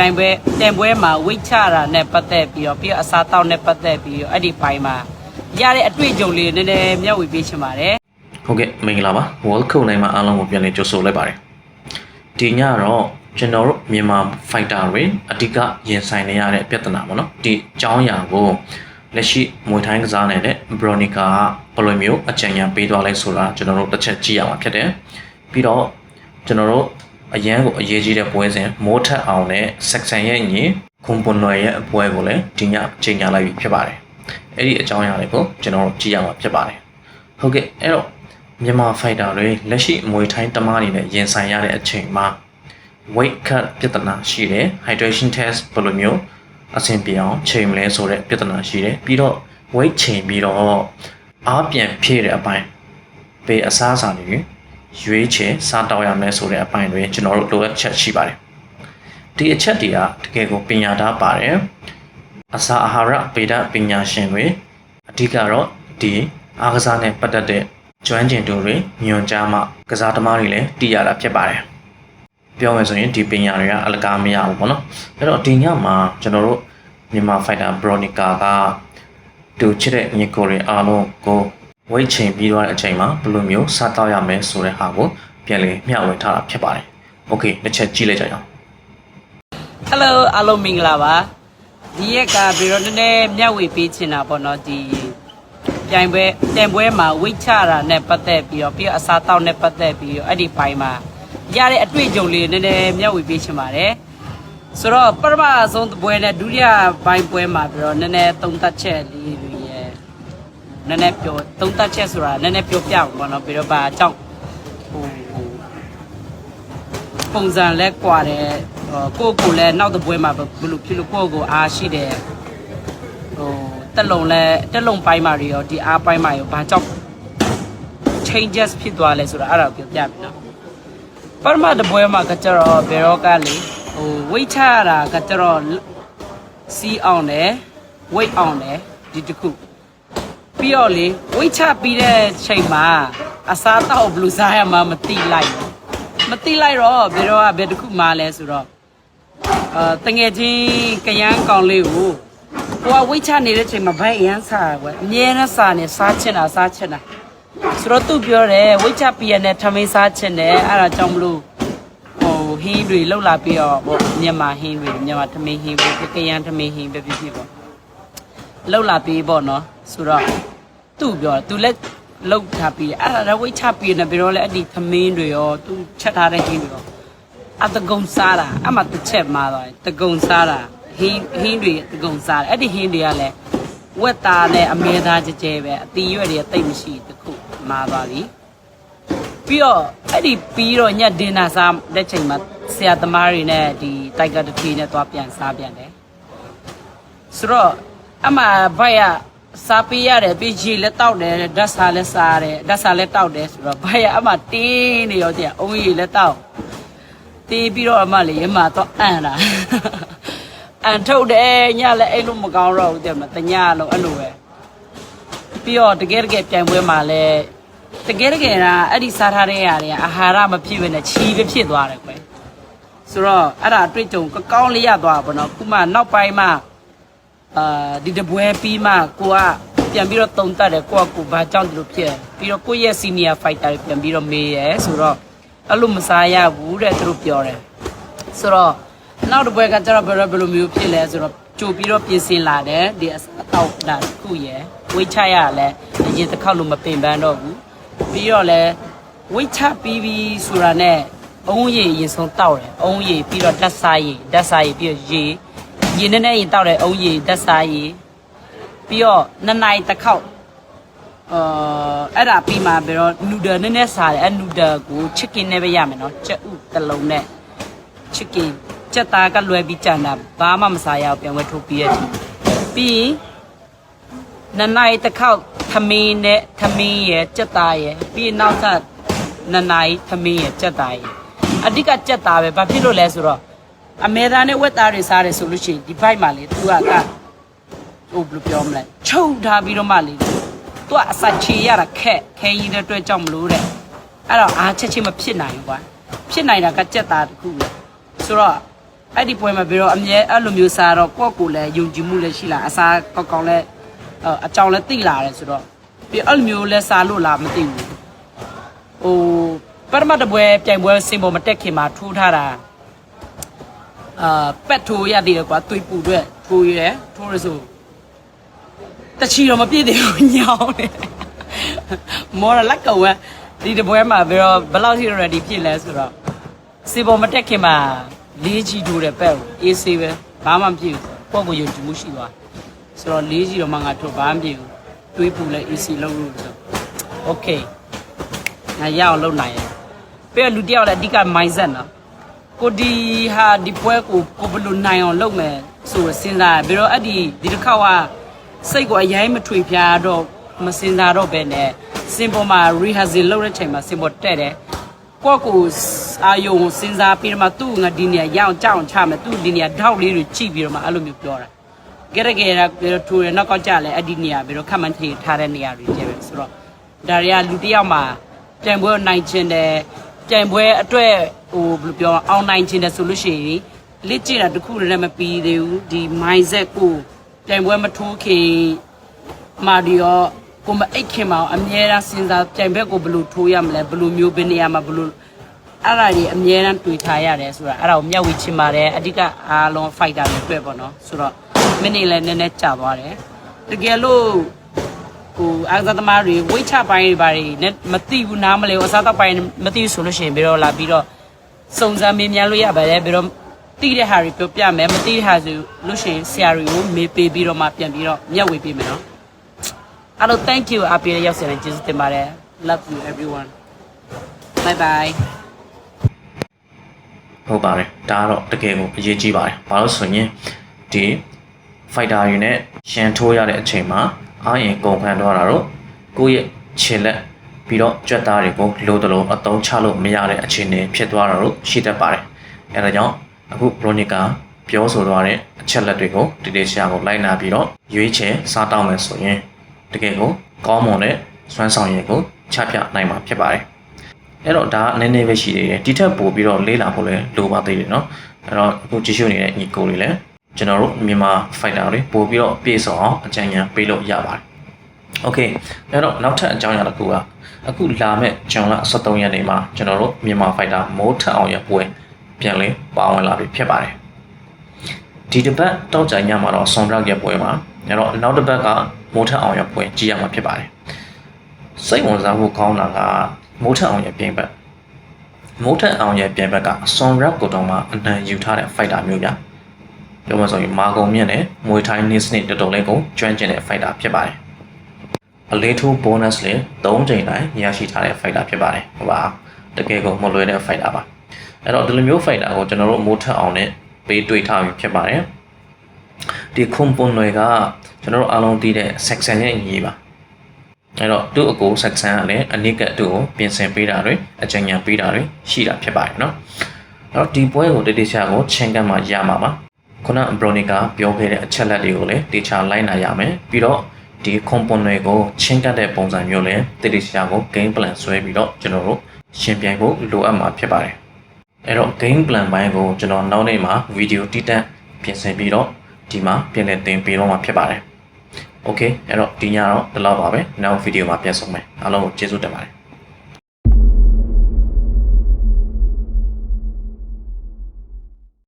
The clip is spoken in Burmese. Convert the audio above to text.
ပြိုင်ပွဲပြိုင်ပွဲမှာဝိတ်ချတာနဲ့ပတ်သက်ပြီးတော့ပြီးတော့အစားတောက်နဲ့ပတ်သက်ပြီးတော့အဲ့ဒီပိုင်းမှာရတဲ့အတွေ့အကြုံလေးနည်းနည်းမျှဝေပေးချင်ပါတယ်ဟုတ်ကဲ့မင်္ဂလာပါ World Cup နိုင်မှာအားလုံးကိုပြန်လည်ကြိုဆိုလိုက်ပါတယ်ဒီညတော့ကျွန်တော်တို့မြန်မာ fighter တွေအဓိကရင်ဆိုင်နေရတဲ့ပြဿနာပေါ့နော်ဒီအကြောင်းအရာကိုလက်ရှိမွေထိုင်းကစားနေတဲ့ Bronica ကဘယ်လိုမျိုးအကြံဉာဏ်ပေးသွားလဲဆိုတာကျွန်တော်တို့တစ်ချက်ကြည့်ရမှာဖြစ်တယ်ပြီးတော့ကျွန်တော်တို့ အရန်ကိုအရေးကြီးတဲ့ပွဲစဉ်မိုးထက်အောင်နဲ့ section ရဲ့ညီခွန်ပွန်နွယ်ရဲ့အပွဲကိုလည်းဒီညချိန်ညာလိုက်ပြီဖြစ်ပါတယ်အဲ့ဒီအကြောင်းအရာတွေကိုကျွန်တော်တို့ကြည့်ရမှာဖြစ်ပါတယ်ဟုတ်ကဲ့အဲ့တော့မြန်မာ fighter တွေလက်ရှိမွေထိုင်းတမားတွေနဲ့ရင်ဆိုင်ရတဲ့အချိန်မှာ weight cut ပြဿနာရှိတယ် hydration test ဘယ်လိုမျိုးအဆင်ပြေအောင်ချိန်မလဲဆိုတဲ့ပြဿနာရှိတယ်ပြီးတော့ weight ချိန်ပြီးတော့အားပြန်ဖြည့်တဲ့အပိုင်းပေအစားအစာတွေ ရွေးချယ်စားတောက်ရမယ်ဆိုတဲ့အပိုင်းတွေကျွန်တော်တို့လိုအပ်ချက်ရှိပါတယ်ဒီအချက်တွေကတကယ်ကိုပညာသားပါတယ်အစာအာဟာရဗေဒပညာရှင်တွေအဓိကတော့ဒီအားကစားနဲ့ပတ်သက်တဲ့ကျွမ်းကျင်သူတွေညွှန်ကြားမှကစားသမားတွေလည်းတည်ရတာဖြစ်ပါတယ်ပြောမယ်ဆိုရင်ဒီပညာတွေကအလကားမရဘူးပေါ့နော်အဲ့တော့ဒီညမှာကျွန်တော်တို့မြန်မာ fighter Bronica ကတူချစ်တဲ့ညီကိုတွေအားလုံးကို ဝိတ်ချိန်ပြီးသွားတဲ့အချိန်မှာဘယ်လိုမျိုးစားတောက်ရမလဲဆိုတဲ့ဟာကိုပြန်လည်မျှဝေထားတာဖြစ်ပါတယ်။ Okay တစ်ချက်ကြည့်လိုက်ကြရအောင်။ Hello အားလုံးမင်္ဂလာပါ။ဒီရက်ကဘီတော့နည်းနည်းမျှဝေပေးချင်တာပေါ့နော်ဒီပြိုင်ပွဲပြိုင်ပွဲမှာဝိတ်ချတာနဲ့ပတ်သက်ပြီးတော့ပြီးတော့အစားတောက်နဲ့ပတ်သက်ပြီးတော့အဲ့ဒီပိုင်းမှာရတဲ့အတွေ့အကြုံလေးနည်းနည်းမျှဝေပေးချင်ပါတယ်။ဆိုတော့ပထမဆုံးပွဲနဲ့ဒုတိယပိုင်းပွဲမှာပြီးတော့နည်းနည်းသုံးသပ်ချက်လေးတွေ နည်းနည်းပြောသုံးသပ်ချက်ဆိုတာနည်းနည်းပြောပြအောင်ပေါ့နော်ပြီးတော့ဘာအကြောင်းဟိုပုံစံလဲကွာတယ်ဟိုကိုယ့်ကိုယ်လဲနောက်တစ်ပွဲမှာဘယ်လိုဖြစ်လို့ကိုယ့်ကိုယ်အားရှိတယ်ဟိုတက်လုံလဲတက်လုံပိုင်းမှာတွေရောဒီအားပိုင်းမှာရောဘာကြောင့် changes ဖြစ်သွားလဲဆိုတာအဲ့ဒါကိုပြောပြမယ်နော်ပထမတစ်ပွဲမှာကကြတော့ဘယ်တော့ကလေဟို weight ချရတာကကြတော့စီးအောင်တယ် weight အောင်တယ်ဒီတစ်ခု ပြီးတော့လေ weight ချပြီးတဲ့ချိန်မှာအစားတောက်ဘယ်လိုစားရမှမသိလိုက်ဘူးမတိလိုက်တော့ဘယ်တော့ကဘယ်တစ်ခုမှလဲဆိုတော့အာတငယ်ချင်းကရန်ကောင်လေးကိုကိုကဝိတ်ချနေတဲ့ချိန်မှာဘိုက်အရန်စားကွယ်အမြဲတမ်းစားနေစားချင်တာစားချင်တာဆိုတော့သူပြောတယ်ဝိတ်ချပြရနဲ့ထမင်းစားချင်တယ်အဲ့ဒါကြောင့်မလို့ဟိုဟင်းတွေလှုပ်လာပြီးတော့ပေါ့မြန်မာဟင်းတွေမြန်မာထမင်းဟင်းပဲကရန်ထမင်းဟင်းပဲဖြစ်ဖြစ်ပေါ့လှုပ်လာပြီးပေါ့နော်ဆိုတော့ သူ့ပြောသူလက်လှုပ်ထားပြီးအဲ့ဒါတော့ဝိတ်ချပြီးနေပြီးတော့လေအဲ့ဒီသမင်းတွေရောသူချက်ထားတဲ့ဟင်းတွေရောအတကုံစားတာအမှတစ်ချက်မှာသွားတယ်တကုံစားတာဟင်းဟင်းတွေတကုံစားတယ်အဲ့ဒီဟင်းတွေကလည်းဝက်သားနဲ့အမဲသားကြဲကြဲပဲအတီရွက်တွေကတိတ်မရှိတခုမှာသွားပြီပြီးတော့အဲ့ဒီပြီးတော့ညဒင်နာစားတဲ့ချိန်မှာဆရာသမားတွေနဲ့ဒီတိုက်ကာတထီနဲ့သွားပြန်စားပြန်တယ်ဆိုတော့အမှဘိုက်က စားပေးရတယ်ပြီးရေလည်းတောက်တယ်ဓာတ်စာလည်းစားတယ်ဓာတ်စာလည်းတောက်တယ်ဆိုတော့ဘိုက်ကအမှတင်းနေရောတဲ့အုံးရေလည်းတောက်တီးပြီးတော့အမှလေရမတော့အန်တာအန်ထုတ်တယ်ညလည်းအဲ့လိုမကောင်းတော့ဘူးတဲ့မတညလုံးအဲ့လိုပဲပြီးတော့တကယ်တကယ်ပြိုင်ပွဲမှာလည်းတကယ်တကယ်ကအဲ့ဒီစားထားတဲ့ຢာတွေကအာဟာရမဖြစ်ဘဲနဲ့ချီပဲဖြစ်သွားတယ်ကွယ်ဆိုတော့အဲ့ဒါအတွေ့အကြုံကောင်းလေးရသွားပါတော့ခုမှနောက်ပိုင်းမှာ အာဒီတပွဲပြီးမှကိုကပြန်ပြီးတော့တုံတက်တယ်ကိုကကိုဘာကြောင့်ဒီလိုဖြစ်လဲပြီးတော့ကိုယ့်ရဲ့ senior fighter တွေပြန်ပြီးတော့မေးရဲဆိုတော့အဲ့လိုမစားရဘူးတဲ့သူတို့ပြောတယ်ဆိုတော့နောက်တစ်ပွဲကကျတော့ဘယ်လိုဘယ်လိုမျိုးဖြစ်လဲဆိုတော့ကြိုပြီးတော့ပြင်ဆင်လာတယ်ဒီအစားတောက်တာတစ်ခုရယ်ဝိတ်ချရလဲအရင်တစ်ခေါက်လို့မပင်ပန်းတော့ဘူးပြီးတော့လဲဝိတ်ချပြီးပြီးဆိုတာနဲ့အုံးရည်ရင်ဆုံးတောက်တယ်အုံးရည်ပြီးတော့ဓာတ်စားရည်ဓာတ်စားရည်ပြီးတော့ရေ ရေနဲ့နဲ့ရင်တောက်တဲ့အုံးရေဓာတ်စားရေပြီးတော့နှစ်နိုင်တစ်ခေါက်အာအဲ့ဒါပြီးမှပြီးတော့နူဒယ်နည်းနည်းစားတယ်အဲ့နူဒယ်ကိုချစ်ကင်နဲ့ပဲရမယ်နော်ကြက်ဥတစ်လုံးနဲ့ချစ်ကင်ကြက်သားကလွယ်ပြီးကြံတာဘာမှမစားရအောင်ပြန်ဝဲထုတ်ပြီးရချင်းပြီးရင်နှစ်နိုင်တစ်ခေါက်သမင်းနဲ့သမင်းရယ်ကြက်သားရယ်ပြီးရင်နောက်ထပ်နှစ်နိုင်သမင်းရယ်ကြက်သားရယ်အဓိကကြက်သားပဲဘာဖြစ်လို့လဲဆိုတော့ အမေသားနဲ့ဝက်သားတွေစားတယ်ဆိုလို့ရှိရင်ဒီဘိုက်မှာလေ तू ကကဟိုဘယ်လိုပြောမလဲချုပ်ထားပြီးတော့မှလေ तू ကအစာချေရတာခက်ခဲကြီးတဲ့အတွက်ကြောင့်မလို့တဲ့အဲ့တော့အားချက်ချင်းမဖြစ်နိုင်ဘူးကွာဖြစ်နိုင်တာကကြက်သားတစ်ခုပဲဆိုတော့အဲ့ဒီပွဲမှာပြီးတော့အမြဲအဲ့လိုမျိုးစားတော့ကိုယ့်ကိုယ်လည်းယုံကြည်မှုလည်းရှိလာအစားကောက်ကောက်လည်းအအကြောင်းလည်းသိလာတယ်ဆိုတော့ပြီးအဲ့လိုမျိုးလည်းစားလို့လားမသိဘူးဟိုပရမတ်တပွဲပြိုင်ပွဲစင်ပေါ်မတက်ခင်မှာထိုးထားတာ အာပက်ထိုးရသေးတယ်ကွာသွေးပူအတွက်ထိုးရဲထိုးရဆိုတချီတော့မပြည့်သေးဘူးညောင်းတယ်မော်ရလက်ကောဝဒီတပွဲမှာပြီးတော့ဘယ်လောက်ထိ ready ဖြစ်လဲဆိုတော့စင်ပေါ်မတက်ခင်မှာလေးကြီးထိုးတယ်ပက်ကိုအေးဆေးပဲဘာမှမဖြစ်ဘူးကိုယ့်ကိုယုံကြည်မှုရှိသွားဆိုတော့လေးကြီးတော့မှငါထိုးဘာမှမဖြစ်ဘူးတွေးပူလဲ AC လုံးလို့ဆို okay ငါရအောင်လုပ်နိုင်ရပြီးတော့လူတစ်ယောက်လည်းအဓိက mindset နော် ကိုဒီဟာဒီပွဲကိုကိုဘယ်လိုနိုင်အောင်လုပ်မယ်ဆိုတော့စဉ်းစားရပြီးတော့အဲ့ဒီဒီတစ်ခေါက်ကစိတ်ကိုအရင်မထွေပြားတော့မစင်စားတော့ပဲနဲ့စင်ပေါ်မှာ rehearsal လုပ်တဲ့ချိန်မှာစင်ပေါ်တက်တယ်ကိုယ့်ကိုအာယုံစဉ်းစားပြီးတော့မှသူ့ငါဒီနေရာရအောင်ကြောက်ချမယ်သူ့ဒီနေရာဓာတ်လေးတွေကြည့်ပြီးတော့မှအဲ့လိုမျိုးပြောတာကြရကြရပြီးတော့ထူရနောက်ကောက်ကြလဲအဲ့ဒီနေရာပြီးတော့ခက်မှန်းထီထားတဲ့နေရာတွေကျပဲဆိုတော့ဒါတွေကလူတစ်ယောက်မှာပြိုင်ပွဲနိုင်ချင်တယ်ပြိုင်ပွဲအတွက် ဟိုဘယ်လိုပြောအောင်နိုင်ချင်တယ်ဆိုလို့ရှိရင်လေ့ကျင့်တာတစ်ခုတည်းနဲ့မပြီးသေးဘူးဒီ mindset ကိုပြိုင်ပွဲမထိုးခင်မာဒီယောကိုမအိတ်ခင်မအောင်အမြဲတမ်းစဉ်းစားပြိုင်ဘက်ကိုဘယ်လိုထိုးရမလဲဘယ်လိုမျိုးဘယ်နေရာမှာဘယ်လိုအဲ့ဒါကြီးအမြဲတမ်းတွေးထားရတယ်ဆိုတာအဲ့ဒါကိုမျက်ဝေချင်ပါတယ်အဓိကအားလုံး fighter တွေတွေ့ပေါ့နော်ဆိုတော့မိနစ်လည်းနည်းနည်းကြာသွားတယ်တကယ်လို့ဟိုအားကစားသမားတွေဝိတ်ချပိုင်းတွေဘာတွေနဲ့မသိဘူးနားမလဲဘူးအစားတော့ပိုင်းမသိဘူးဆိုလို့ရှိရင်ပြီးတော့လာပြီးတော့ စုံစမ်းမေးမြန်းလို့ရပါတယ်ပြီးတော့သိတဲ့ဟာတွေပြောပြမယ်မသိတဲ့ဟာဆိုလို့ရှိရင်ဆရာတွေကိုမေးပေးပြီးတော့မှပြန်ပြီးတော့မျက်ဝေပေးမယ်နော်အဲ့တော့ thank you အပြေရောက်စတဲ့ကျေးဇူးတင်ပါတယ် love you everyone bye bye ဟုတ်ပါတယ်ဒါကတော့တကယ်ကိုအရေးကြီးပါတယ်ဘာလို့ဆိုရင်ဒီ fighter တွေနဲ့ရှန်ထိုးရတဲ့အချိန်မှာအာရင်ကုန်ခံတော့တာတော့ကိုယ့်ရဲ့ခြေလက် ပြီးတော့ကြက်သားတွေကိုလိုတလုံးအသုံးချလို့မရတဲ့အခြေအနေဖြစ်သွားတာတို့ရှိတတ်ပါတယ်။အဲဒါကြောင့်အခု Bronica ပြောဆိုသွားတဲ့အချက်လက်တွေကိုတိတိကျကျကိုလိုက်နာပြီးတော့ရွေးချယ်စားတောင်းမယ်ဆိုရင်တကယ်ကိုကောင်းမွန်တဲ့စွမ်းဆောင်ရည်ကိုချပြနိုင်မှာဖြစ်ပါတယ်။အဲ့တော့ဒါကနည်းနည်းပဲရှိသေးတယ်။ဒီထက်ပိုပြီးတော့လေ့လာဖို့လည်းလိုပါသေးတယ်နော်။အဲ့တော့အခုကြည့်ရှုနေတဲ့ညီကိုတွေလည်းကျွန်တော်တို့မြန်မာဖိုက်တာတွေပို့ပြီးတော့ပြေဆောင်အောင်အကြံဉာဏ်ပေးလို့ရပါတယ် โอเคအဲ့တော့နောက်ထပ်အကြောင်းအရာတစ်ခုကအခုလာမဲ့ဂျွန်လ23ရက်နေ့မှာကျွန်တော်တို့မြန်မာဖိုက်တာမိုးထက်အောင်ရဲ့ပွဲပြန်လည်ပါဝင်လာပြီဖြစ်ပါတယ်ဒီတစ်ပတ်တောက်ကြညမှာတော့ဆွန်ဘရက်ရဲ့ပွဲမှာအဲ့တော့နောက်တစ်ပတ်ကမိုးထက်အောင်ရဲ့ပွဲကြည့်ရမှာဖြစ်ပါတယ်စိတ်ဝင်စားဖို့ကောင်းတာကမိုးထက်အောင်ရဲ့ပြင်ပတ်မိုးထက်အောင်ရဲ့ပြင်ဘက်ကဆွန်ရက်ကိုတောင်မှအနံယူထားတဲ့ fighter မျိုးပြပြောမှဆိုရင်မာကုံမြင့်နဲ့မွေထိုင်းနစ်နဲ့တော်တော်လေးကိုကျွမ်းကျင်တဲ့ fighter ဖြစ်ပါတယ် အလေးထိုး bonus လေး3ချိန်တိုင်းရရှိထားတဲ့ fighter ဖြစ်ပါတယ်ဟုတ်ပါတကယ်ကိုမလွယ်တဲ့ fighter ပါအဲ့တော့ဒီလိုမျိုး fighter ကိုကျွန်တော်တို့မိုးထက်အောင်နဲ့ပေးတွေ့ထားပြီးဖြစ်ပါတယ်ဒီခွန်ပွန်တွေကကျွန်တော်တို့အားလုံးသိတဲ့ section ရဲ့အရေးပါအဲ့တော့သူ့အကိုဆက်ဆန်းကလည်းအနိကသူ့ကိုပြင်ဆင်ပေးတာတွေအကြံဉာဏ်ပေးတာတွေရှိတာဖြစ်ပါတယ်နော်အဲ့တော့ဒီပွဲကိုတတိချာကိုချင်းကတ်မှရမှာပါခုနဘရိုနီကာပြောခဲ့တဲ့အချက်လက်တွေကိုလည်းတေချာလိုက်နာရမယ်ပြီးတော့ ဒီ component ကိုချင်းကပ်တဲ့ပုံစံမျိုးနဲ့တိတိကျကျကို game plan ဆွဲပြီးတော့ကျွန်တော်တို့ရှင်းပြဖို့လိုအပ်မှာဖြစ်ပါတယ်အဲ့တော့ game plan ဘိုင်းကိုကျွန်တော်နောက်နေ့မှာ video တိတက်ပြင်ဆင်ပြီးတော့ဒီမှာပြင်လည်တင်ပေးတော့မှာဖြစ်ပါတယ် okay အဲ့တော့ဒီညတော့ဒီလောက်ပါပဲနောက် video မှာပြန်ဆုံမယ်အားလုံးကိုကျေးဇူးတင်ပါတယ်